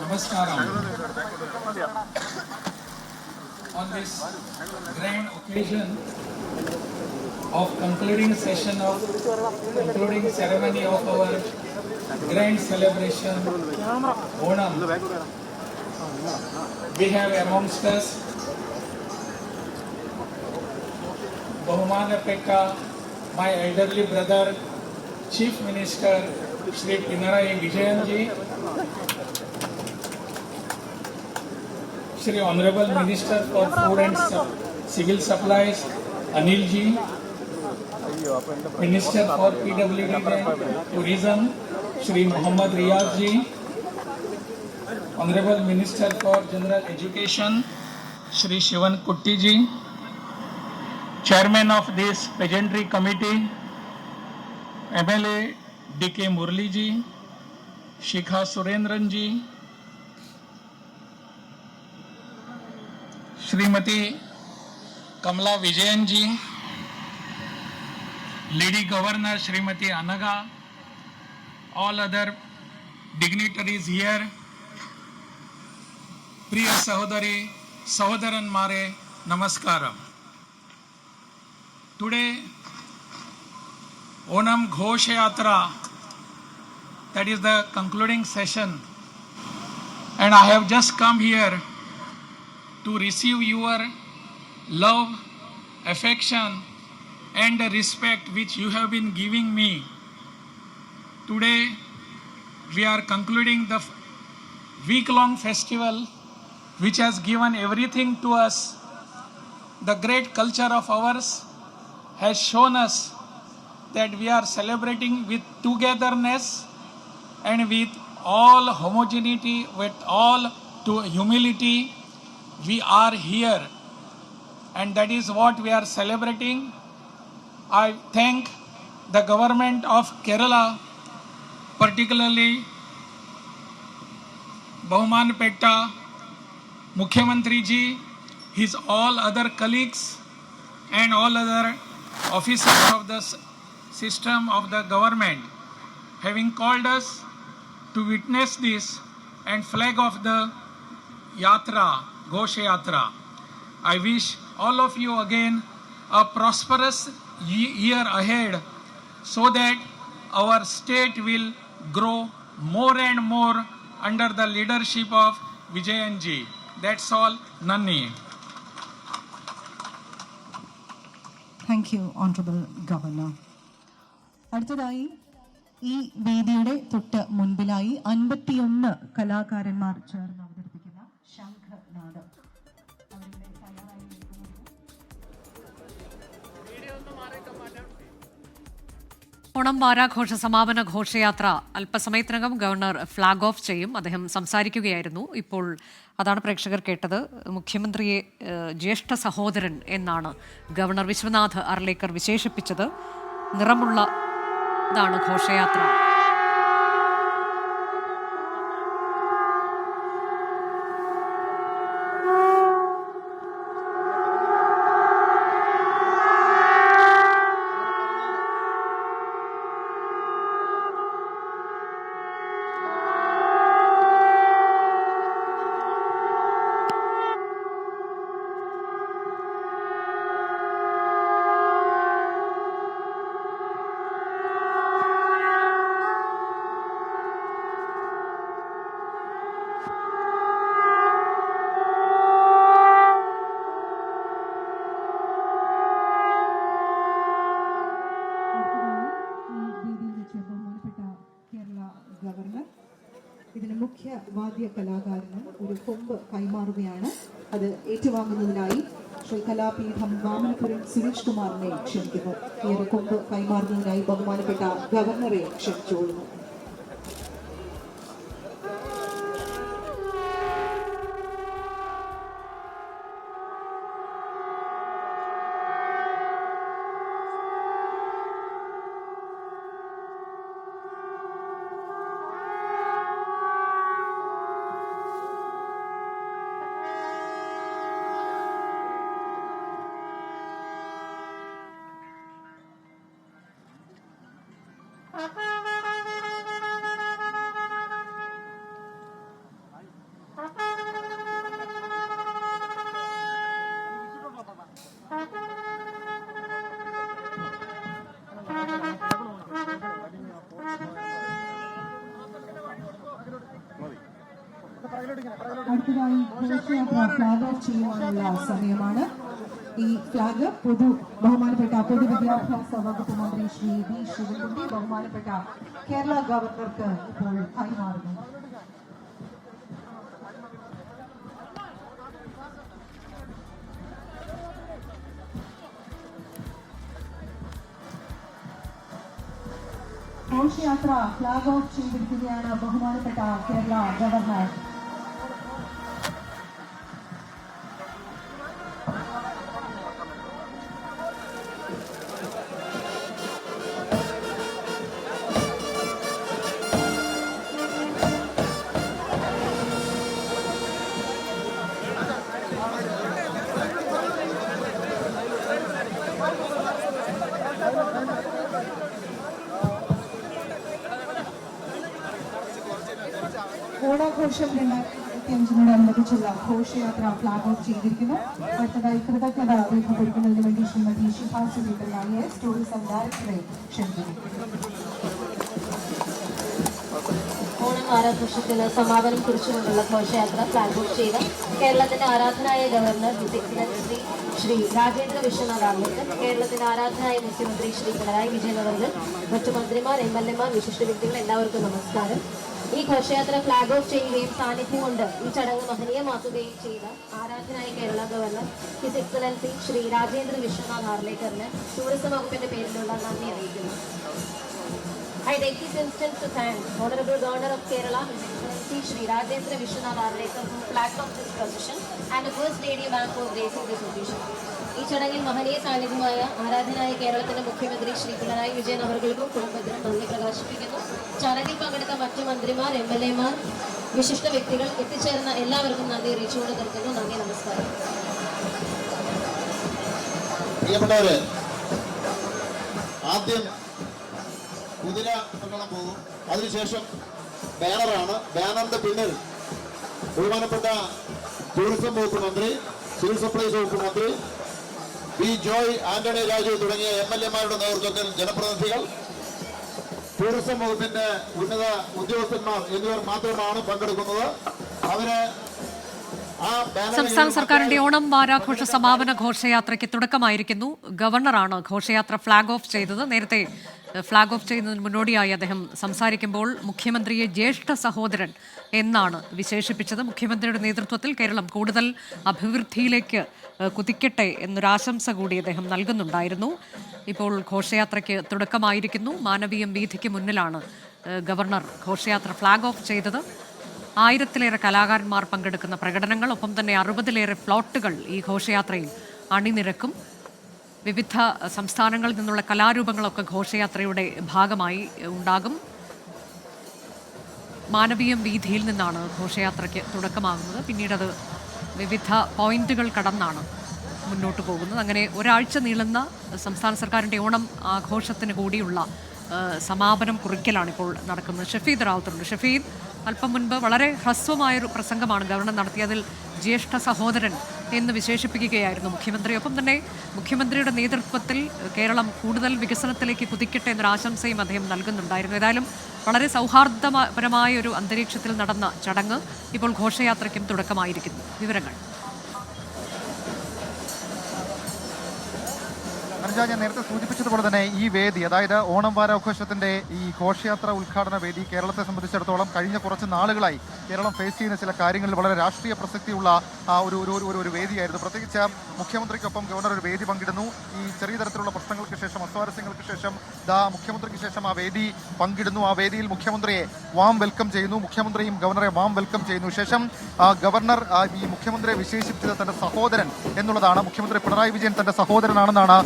Namaskaram. On this grand occasion of concluding session of concluding ceremony of our grand celebration Onam, we have amongst us Bahumana my elderly brother, Chief Minister Shri Pinarayi Vijayanji, Shri honourable minister for food and civil supplies Anil ji minister for PWD tourism Shri Mohammed Riyas ji honourable minister for general education Shri Sivan Kutty ji chairman of this pageantry committee MLA D K Murali ji Shikha Surendran ji Shrimati Kamala Vijayan ji lady governor Shrimati Anaga all other dignitaries here प्रिय सहोदरी सहोदरन मारे नमस्कार today Onam घोष यात्रा that is the concluding session and i have just come here to receive your love, affection, and the respect which you have been giving me. Today, we are concluding the week long festival which has given everything to us. The great culture of ours has shown us that we are celebrating with togetherness and with all homogeneity, with all to humility we are here and that is what we are celebrating. I thank the government of Kerala, particularly Bahuman Petta, Mukhyamantri ji, his all other colleagues and all other officers of the system of the government having called us to witness this and flag of the Yatra, Ghosh Yatra. I wish all of you again a prosperous ye- year ahead so that our state will grow more and more under the leadership of Vijayan ji. That's all. Nanni. Thank you honourable governor അടുത്തതായി ഈ വേദിയുടെ തൊട്ട് മുൻപിലായി അൻപത്തിയൊന്ന് കലാകാരന്മാർ ചേർന്ന് അവതരിപ്പിക്കുന്ന നിൽക്കുന്നു. ഓണം വാരാഘോഷ സമാപന ഘോഷയാത്ര അല്പസമയത്തിനകം ഗവർണർ ഫ്ളാഗ് ഓഫ് ചെയ്യും. അദ്ദേഹം സംസാരിക്കുകയായിരുന്നു. ഇപ്പോൾ അതാണ് പ്രേക്ഷകർ കേട്ടത്. മുഖ്യമന്ത്രിയെ ജ്യേഷ്ഠ സഹോദരൻ എന്നാണ് ഗവർണർ വിശ്വനാഥ് അർലേക്കർ വിശേഷിപ്പിച്ചത്. നിറമുള്ള ഇതാണ് ഘോഷയാത്ര അടുത്തതായി ഈ വേദിയിൽ വെച്ച് ബഹുമാനപ്പെട്ട കേരള ഗവർണർ ഇതിന് മുഖ്യ വാദ്യ കലാകാരന് ഒരു കൊമ്പ് കൈമാറുകയാണ്. അത് ഏറ്റുവാങ്ങുന്നതിനായി ശ്രീ കലാപീഠം വാമനപുരം സുരേഷ് കുമാറിനെ ക്ഷണിക്കുന്നു. ഈ ഒരു കൊമ്പ് കൈമാറുന്നതിനായി ബഹുമാനപ്പെട്ട ഗവർണറെ ക്ഷണിച്ചുകൊള്ളുന്നു. അടുത്തതായി ഘോഷയാത്ര ഫ്ലാഗ് ഓഫ് ചെയ്യുവാനുള്ള സമയമാണ്. ഈ ഫ്ലാഗ് പൊതു ബഹുമാനപ്പെട്ട പൊതുവിദ്യാഭ്യാസ വകുപ്പ് മന്ത്രി ശ്രീ വി ശിവൻകുട്ടി ബഹുമാനപ്പെട്ട കേരള ഗവർണർക്ക് ഇപ്പോൾ കൈമാറുന്നു. ഘോഷയാത്ര ഫ്ലാഗ് ഓഫ് ചെയ്തിരിക്കുകയാണ് ബഹുമാനപ്പെട്ട കേരള ഗവർണർ. ഓണാഘോഷം രണ്ടായിരത്തി അഞ്ചിനോട് അഞ്ചിനോടനുബന്ധിച്ചുള്ള ഘോഷയാത്ര ഫ്ലാഗ് ഓഫ് ചെയ്തിരിക്കുന്നു. അടുത്തതായി കൃതജ്ഞത രേഖപ്പെടുത്തുന്നതിന് വേണ്ടി ശ്രീമതി ശിഫാ സുലീബൻ നായർ ടൂറിസം ഡയറക്ടറെ ക്ഷണിക്കുന്നു. ഓണം ആരാഘോഷത്തിന് സമാപനം കുറിച്ചുകൊണ്ടുള്ള ഘോഷയാത്ര ഫ്ലാഗ് ഓഫ് ചെയ്ത് കേരളത്തിന്റെ ആരാധനായ ഗവർണർ ഹിസ് ശ്രീ രാജേന്ദ്ര വിശ്വനാഥ് ആംബേദ്കർ കേരളത്തിന്റെ ആരാധനായ മുഖ്യമന്ത്രി ശ്രീ പിണറായി വിജയൻ അവർക്ക് മറ്റു മന്ത്രിമാർ എം എൽ എമാർ വിശിഷ്ട വ്യക്തികൾ എല്ലാവർക്കും നമസ്കാരം. ഈ ഘോഷയാത്ര ഫ്ലാഗ് ഓഫ് ചെയ്യുകയും സാന്നിധ്യം കൊണ്ട് ഈ ചടങ്ങ് മഹനീയമാക്കുകയും ചെയ്ത ആരാധനായ Kerala governor his excellency Shri Rajendra Vishwanath ആർലേക്കറിന് tourism വകുപ്പിന്റെ പേരിലുള്ള നന്ദി അറിയിക്കുന്നു. I take this instance to thank Honorable Governor of Kerala, His Excellency Shri Rajendra Vishwanath Arlekar, who flagged this procession, and the First Lady Bank for gracing this. ഈ ചടങ്ങിൽ മഹനീയ സാന്നിധ്യമായ ആരാധനായ കേരളത്തിന്റെ മുഖ്യമന്ത്രി ശ്രീ പിണറായി വിജയൻ അവർക്കും കുടുംബത്തിനും നന്ദി പ്രകാശിപ്പിക്കുന്നു ചടങ്ങിൽ പങ്കെടുത്ത മറ്റു മന്ത്രിമാർ എം എൽ എമാർ വിശിഷ്ട വ്യക്തികൾ എത്തിച്ചേർന്ന എല്ലാവർക്കും നന്ദി അറിയിച്ചുകൊണ്ട് നിർത്തുന്നു നന്ദി നമസ്കാരം ആദ്യം കുതിര പ്രകടനം പോകും. അതിനുശേഷം ബാനറാണ്. ബാനറിന്റെ പിന്നിൽ ബഹുമാനപ്പെട്ട ടൂറിസം വകുപ്പ് മന്ത്രി സിവിൽ സപ്ലൈസ് വകുപ്പ് മന്ത്രി വി ജോയ് ആന്റണി രാജു തുടങ്ങിയ എം എൽ എമാരുടെ നേതൃത്വത്തിൽ ജനപ്രതിനിധികൾ ടൂറിസം വകുപ്പിന്റെ ഉന്നത ഉദ്യോഗസ്ഥന്മാർ എന്നിവർ മാത്രമാണ് പങ്കെടുക്കുന്നത്. അവർ സംസ്ഥാന സർക്കാരിന്റെ ഓണം വാരാഘോഷ സമാപന ഘോഷയാത്രയ്ക്ക് തുടക്കമായിരിക്കുന്നു. ഗവർണറാണ് ഘോഷയാത്ര ഫ്ളാഗ് ഓഫ് ചെയ്തത്. നേരത്തെ ഫ്ളാഗ് ഓഫ് ചെയ്യുന്നതിന് മുന്നോടിയായി അദ്ദേഹം സംസാരിക്കുമ്പോൾ മുഖ്യമന്ത്രിയെ ജ്യേഷ്ഠ സഹോദരൻ എന്നാണ് വിശേഷിപ്പിച്ചത്. മുഖ്യമന്ത്രിയുടെ നേതൃത്വത്തിൽ കേരളം കൂടുതൽ അഭിവൃദ്ധിയിലേക്ക് കുതിക്കട്ടെ എന്നൊരാശംസ കൂടി അദ്ദേഹം നൽകുന്നുണ്ടായിരുന്നു. ഇപ്പോൾ ഘോഷയാത്രയ്ക്ക് തുടക്കമായിരിക്കുന്നു. മാനവീയം വീഥിക്ക് മുന്നിലാണ് ഗവർണർ ഘോഷയാത്ര ഫ്ളാഗ് ഓഫ് ചെയ്തത്. ആയിരത്തിലേറെ കലാകാരന്മാർ പങ്കെടുക്കുന്ന പ്രകടനങ്ങൾ ഒപ്പം തന്നെ അറുപതിലേറെ ഫ്ലോട്ടുകൾ ഈ ഘോഷയാത്രയിൽ അണിനിരക്കും. വിവിധ സംസ്ഥാനങ്ങളിൽ നിന്നുള്ള കലാരൂപങ്ങളൊക്കെ ഘോഷയാത്രയുടെ ഭാഗമായി ഉണ്ടാകും. മാനവീയം വീതിയിൽ നിന്നാണ് ഘോഷയാത്രയ്ക്ക് തുടക്കമാകുന്നത്. പിന്നീട് അത് വിവിധ പോയിന്റുകൾ കടന്നാണ് മുന്നോട്ട് പോകുന്നത്. അങ്ങനെ ഒരാഴ്ച നീളുന്ന സംസ്ഥാന സർക്കാരിന്റെ ഓണം ആഘോഷത്തിന് കൂടിയുള്ള സമാപനം കുറിക്കലാണ് ഇപ്പോൾ നടക്കുന്നത്. ഷഫീദ് റാവത്തുണ്ട് ഷഫീദ് അല്പം മുൻപ് വളരെ ഹ്രസ്വമായൊരു പ്രസംഗമാണ് ഗവർണർ നടത്തിയതിൽ ജ്യേഷ്ഠ സഹോദരൻ എന്ന് വിശേഷിപ്പിക്കുകയായിരുന്നു മുഖ്യമന്ത്രി. ഒപ്പം തന്നെ മുഖ്യമന്ത്രിയുടെ നേതൃത്വത്തിൽ കേരളം കൂടുതൽ വികസനത്തിലേക്ക് കുതിക്കട്ടെ എന്നൊരു ആശംസയും അദ്ദേഹം നൽകുന്നുണ്ടായിരുന്നു. ഏതായാലും വളരെ സൗഹാർദ്ദപരമായ ഒരു അന്തരീക്ഷത്തിൽ നടന്ന ചടങ്ങ് ഇപ്പോൾ ഘോഷയാത്രയ്ക്കും തുടക്കമായിരിക്കുന്നു. വിവരങ്ങൾ. അനുജ ഞാൻ നേരത്തെ സൂചിപ്പിച്ചതുപോലെ തന്നെ ഈ വേദി അതായത് ഓണം വാരാഘോഷത്തിന്റെ ഈ ഘോഷയാത്ര ഉദ്ഘാടന വേദി കേരളത്തെ സംബന്ധിച്ചിടത്തോളം കഴിഞ്ഞ കുറച്ച് നാളുകളായി കേരളം ഫേസ് ചെയ്യുന്ന ചില കാര്യങ്ങളിൽ വളരെ രാഷ്ട്രീയ പ്രസക്തിയുള്ള ഒരു ഒരു ഒരു- ഒരു വേദിയായിരുന്നു. പ്രത്യേകിച്ച് മുഖ്യമന്ത്രിക്കൊപ്പം ഗവർണർ ഒരു വേദി പങ്കിടുന്നു. ഈ ചെറിയ തരത്തിലുള്ള പ്രശ്നങ്ങൾക്ക് ശേഷം അസ്വാരസ്യങ്ങൾക്ക് ശേഷം ദാ മുഖ്യമന്ത്രിക്ക് ശേഷം ആ വേദി പങ്കിടുന്നു. ആ വേദിയിൽ മുഖ്യമന്ത്രിയെ വാം വെൽക്കം ചെയ്യുന്നു. മുഖ്യമന്ത്രിയും ഗവർണറെ വാം വെൽക്കം ചെയ്യുന്നു. ശേഷം ഗവർണർ ഈ മുഖ്യമന്ത്രിയെ വിശേഷിപ്പിച്ചത് തന്റെ സഹോദരൻ എന്നുള്ളതാണ്. മുഖ്യമന്ത്രി പിണറായി വിജയൻ തന്റെ സഹോദരനാണെന്നാണ്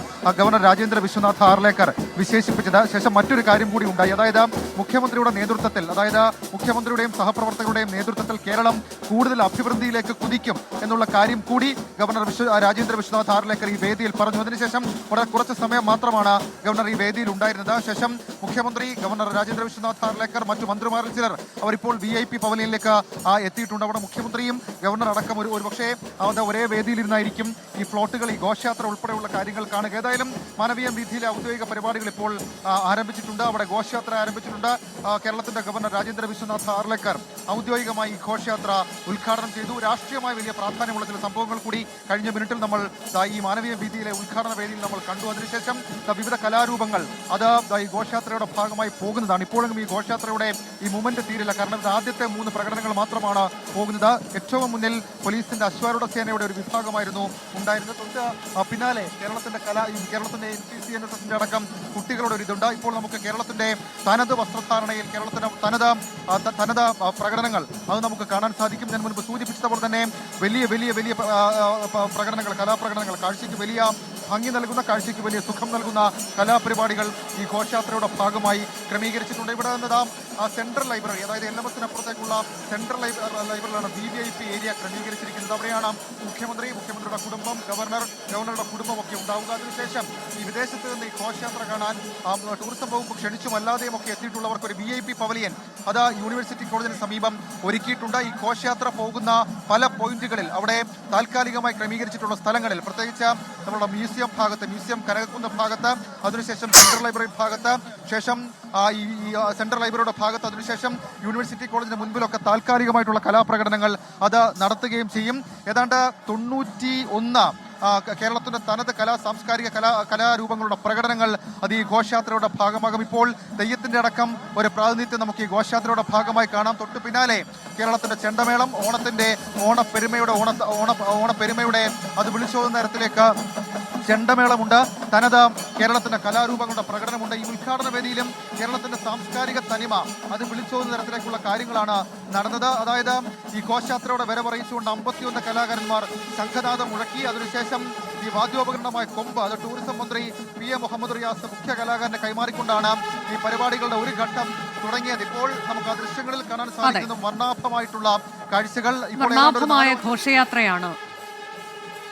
ഗവർണർ രാജേന്ദ്ര വിശ്വനാഥ് ഹാർലേക്കർ വിശേഷിപ്പിച്ചത്. ശേഷം മറ്റൊരു കാര്യം കൂടി ഉണ്ടായി. അതായത് മുഖ്യമന്ത്രിയുടെ നേതൃത്വത്തിൽ അതായത് മുഖ്യമന്ത്രിയുടെയും സഹപ്രവർത്തകരുടെയും നേതൃത്വത്തിൽ കേരളം കൂടുതൽ അഭിവൃദ്ധിയിലേക്ക് കുതിക്കും എന്നുള്ള കാര്യം കൂടി ഗവർണർ വിശ്വ രാജേന്ദ്ര വിശ്വനാഥ് ഹാർലേക്കർ ഈ വേദിയിൽ പറഞ്ഞു. അതിനുശേഷം വളരെ കുറച്ച് സമയം മാത്രമാണ് ഗവർണർ ഈ വേദിയിൽ ഉണ്ടായിരുന്നത്. ശേഷം മുഖ്യമന്ത്രി ഗവർണർ രാജേന്ദ്ര വിശ്വനാഥ് ഹാർലേക്കർ മറ്റു മന്ത്രിമാരിൽ ചിലർ അവരിപ്പോൾ വി ഐ പി പവലിയനിലേക്ക് എത്തിയിട്ടുണ്ട്. അവിടെ മുഖ്യമന്ത്രിയും ഗവർണർ അടക്കം ഒരു ഒരു പക്ഷേ അത് ഒരേ വേദിയിലിരുന്നായിരിക്കും ഈ പ്ലോട്ടുകൾ ഈ ഘോഷയാത്ര ഉൾപ്പെടെയുള്ള കാര്യങ്ങൾ കാണുക. ഏതായാലും മാനവീയം വീഥിയിലെ ഔദ്യോഗിക പരിപാടികൾ ഇപ്പോൾ ആരംഭിച്ചിട്ടുണ്ട്. അവിടെ ഘോഷയാത്ര ആരംഭിച്ചിട്ടുണ്ട്. കേരളത്തിന്റെ ഗവർണർ രാജേന്ദ്ര വിശ്വനാഥ് ആർലക്കർ ഔദ്യോഗികമായി ഈ ഘോഷയാത്ര ഉദ്ഘാടനം ചെയ്തു. രാഷ്ട്രീയമായ വലിയ പ്രാധാന്യമുള്ള ചില സംഭവങ്ങൾ കൂടി കഴിഞ്ഞ മിനിറ്റിൽ നമ്മൾ ഈ മാനവീയ വീതിയിലെ ഉദ്ഘാടന വേദിയിൽ നമ്മൾ കണ്ടു. അതിനുശേഷം വിവിധ കലാരൂപങ്ങൾ അത് ഈ ഘോഷയാത്രയുടെ ഭാഗമായി പോകുന്നതാണ്. ഇപ്പോഴും ഈ ഘോഷയാത്രയുടെ ഈ മൂവ്മെന്റ് തീരില്ല. കാരണം ഇത് ആദ്യത്തെ മൂന്ന് പ്രകടനങ്ങൾ മാത്രമാണ് പോകുന്നത്. ഏറ്റവും മുന്നിൽ പോലീസിന്റെ അശ്വാരൂഢ സേനയുടെ ഒരു വിഭാഗമായിരുന്നു ഉണ്ടായിരുന്നത്. പിന്നാലെ കേരളത്തിന്റെ കലാ കേരളത്തിന്റെ N C C N S എസിന്റെ അടക്കം കുട്ടികളുടെ ഒരു ഇതുണ്ട്. ഇപ്പോൾ നമുക്ക് കേരളത്തിന്റെ തനത് വസ്ത്രധാരണയിൽ കേരളത്തിന്റെ തനത് തനത് പ്രകടനങ്ങൾ അത് നമുക്ക് കാണാൻ സാധിക്കും. ഞാൻ മുൻപ് സൂചിപ്പിച്ചതുപോലെ തന്നെ വലിയ വലിയ വലിയ പ്രകടനങ്ങൾ കലാപ്രകടനങ്ങൾ കാഴ്ചയ്ക്ക് വലിയ ഭംഗി നൽകുന്ന കാഴ്ചയ്ക്ക് വലിയ സുഖം നൽകുന്ന കലാപരിപാടികൾ ഈ ഘോഷയാത്രയുടെ ഭാഗമായി ക്രമീകരിച്ചിട്ടുണ്ട്. ഇവിടെ ആ സെൻട്രൽ ലൈബ്രറി അതായത് എൽ എം എസിനപ്പുറത്തേക്കുള്ള central ലൈബ്രറിയിലാണ് V V I P area ക്രമീകരിച്ചിരിക്കുന്നത്. അവിടെയാണ് മുഖ്യമന്ത്രി മുഖ്യമന്ത്രിയുടെ കുടുംബം ഗവർണർ ഗവർണറുടെ കുടുംബമൊക്കെ ഉണ്ടാവുക. അതിനുശേഷം ഈ വിദേശത്ത് നിന്ന് ഈ ഘോഷയാത്ര കാണാൻ ടൂറിസം വകുപ്പ് ക്ഷണിച്ചും അല്ലാതെയും ഒക്കെ എത്തിയിട്ടുള്ളവർക്ക് ഒരു വി ഐ പി പവലിയൻ അത് യൂണിവേഴ്സിറ്റി കോളേജിന് സമീപം ഒരുക്കിയിട്ടുണ്ട്. ഈ ഘോഷയാത്ര പോകുന്ന പല പോയിന്റുകളിൽ അവിടെ താൽക്കാലികമായി ക്രമീകരിച്ചിട്ടുള്ള സ്ഥലങ്ങളിൽ പ്രത്യേകിച്ച് നമ്മുടെ മ്യൂസിയം ഭാഗത്ത് മ്യൂസിയം കനകക്കുന്ന് ഭാഗത്ത് അതിനുശേഷം സെൻട്രൽ ലൈബ്രറി ഭാഗത്ത് ശേഷം ഈ സെൻട്രൽ ലൈബ്രറിയുടെ ഭാഗത്ത് അതിനുശേഷം യൂണിവേഴ്സിറ്റി കോളേജിന് മുൻപിലൊക്കെ താൽക്കാലികമായിട്ടുള്ള കലാപ്രകടനങ്ങൾ അത് നടത്തുകയും ചെയ്യും. ഏതാണ്ട് തൊണ്ണൂറ്റി ഒന്ന് കേരളത്തിന്റെ തനത് കലാ സാംസ്കാരിക കലാ കലാരൂപങ്ങളുടെ പ്രകടനങ്ങൾ അത് ഈ ഘോഷയാത്രയുടെ ഭാഗമാകും. ഇപ്പോൾ തെയ്യത്തിന്റെ അടക്കം ഒരു പ്രാതിനിധ്യം നമുക്ക് ഈ ഘോഷയാത്രയുടെ ഭാഗമായി കാണാം. തൊട്ട് പിന്നാലെ കേരളത്തിന്റെ ചെണ്ടമേളം ഓണത്തിന്റെ ഓണപ്പെരുമയുടെ ഓണ ഓണ ഓണപ്പെരുമയുടെ അത് വിളിച്ചോതുന്ന തരത്തിലേക്ക് ചെണ്ടമേളമുണ്ട്. തനത് കേരളത്തിന്റെ കലാരൂപങ്ങളുടെ പ്രകടനമുണ്ട്. ഈ ഉദ്ഘാടന വേദിയിലും കേരളത്തിന്റെ സാംസ്കാരിക തനിമ അത് വിളിച്ചോന്ന തരത്തിലേക്കുള്ള കാര്യങ്ങളാണ് നടന്നത്. അതായത് ഈ ഘോഷയാത്രയുടെ വരവറിയിച്ചുകൊണ്ട് അമ്പത്തിയൊന്ന് കലാകാരന്മാർ സംഘനാഥം മുഴക്കി. അതിനുശേഷം ഈ വാദ്യോപകരണമായ കൊമ്പ് അത് ടൂറിസം മന്ത്രി പി എ മുഹമ്മദ് റിയാസ് മുഖ്യ കലാകാരനെ കൈമാറിക്കൊണ്ടാണ് ഈ പരിപാടികളുടെ ഒരു ഘട്ടം തുടങ്ങിയത്. ഇപ്പോൾ നമുക്ക് ആ ദൃശ്യങ്ങളിൽ കാണാൻ സാധിക്കുന്ന വർണാഭമായിട്ടുള്ള കാഴ്ചകൾ ഇപ്പോൾ ഘോഷയാത്രയാണ്.